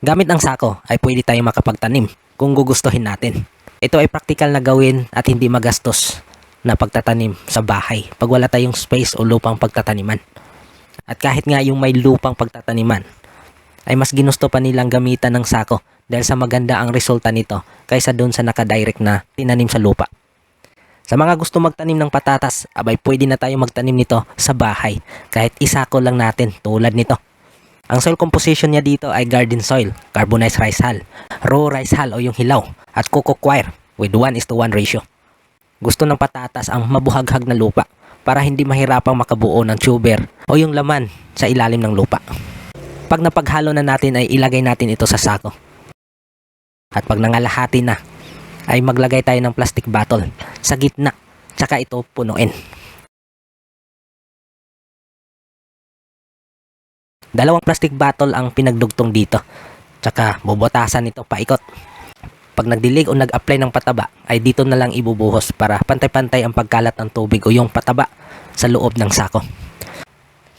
Gamit ang sako ay pwede tayong makapagtanim kung gugustuhin natin. Ito ay praktikal na gawin at hindi magastos na pagtatanim sa bahay pag wala tayong space o lupang pagtataniman. At kahit nga yung may lupang pagtataniman, ay mas ginusto pa nilang gamitan ng sako dahil sa maganda ang resulta nito kaysa doon sa nakadirect na tinanim sa lupa. Sa mga gusto magtanim ng patatas, abay pwede na tayo magtanim nito sa bahay kahit isako lang natin tulad nito. Ang soil composition niya dito ay garden soil, carbonized rice hull, raw rice hull o yung hilaw, at coco coir with 1 is to 1 ratio. Gusto ng patatas ang mabuhaghag na lupa para hindi mahirapang makabuo ng tuber o yung laman sa ilalim ng lupa. Pag napaghalo na natin ay ilagay natin ito sa sako. At pag nangalahati na, ay maglagay tayo ng plastic bottle sa gitna, tsaka ito punuin. Dalawang plastic bottle ang pinagdugtong dito. Tsaka bubotasan ito paikot. Pag nagdilig o nag-apply ng pataba, ay dito na lang ibubuhos para pantay-pantay ang pagkalat ng tubig o yung pataba sa loob ng sako.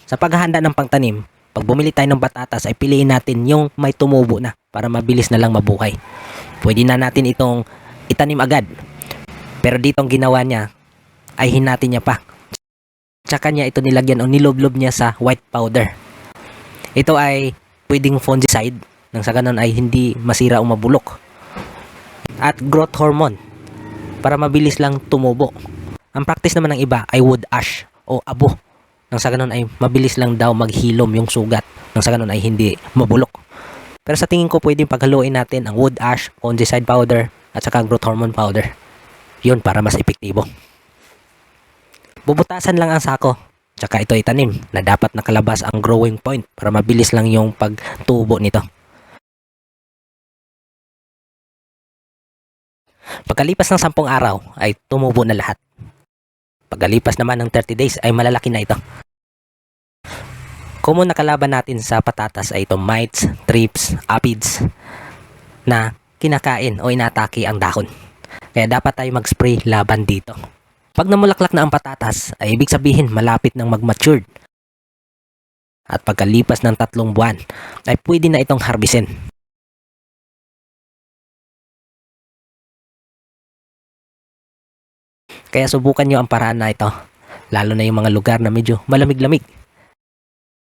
Sa paghahanda ng pangtanim, pag bumili tayo ng batatas ay piliin natin yung may tumubo na para mabilis na lang mabuhay. Pwede na natin itong itanim agad. Pero dito ang ginawa niya ay hinati niya pa. Tsaka niya ito nilagyan o niloblob niya sa white powder. Ito ay pwedeng fungicide nang sa ganun ay hindi masira o mabulok. At growth hormone para mabilis lang tumubo. Ang practice naman ng iba ay wood ash o abo. Nang sa ganun ay mabilis lang daw maghilom yung sugat. Nang sa ganun ay hindi mabulok. Pero sa tingin ko pwedeng paghaluin natin ang wood ash, fungicide powder at saka growth hormone powder. Yun para mas epektibo. Bubutasan lang ang sako. Tsaka ito itanim na dapat nakalabas ang growing point para mabilis lang yung pagtubo nito. Pagkalipas ng 10 araw ay tumubo na lahat. Pagkalipas naman ng 30 days ay malalaki na ito. Common na kalaban natin sa patatas ay ito mites, thrips, aphids na kinakain o inatake ang dahon. Kaya dapat tayo mag-spray laban dito. Pag namulaklak na ang patatas, ay ibig sabihin malapit ng mag-matured. At pagkalipas ng tatlong buwan, ay pwede na itong harbisin. Kaya subukan nyo ang paraan na ito, lalo na yung mga lugar na medyo malamig-lamig.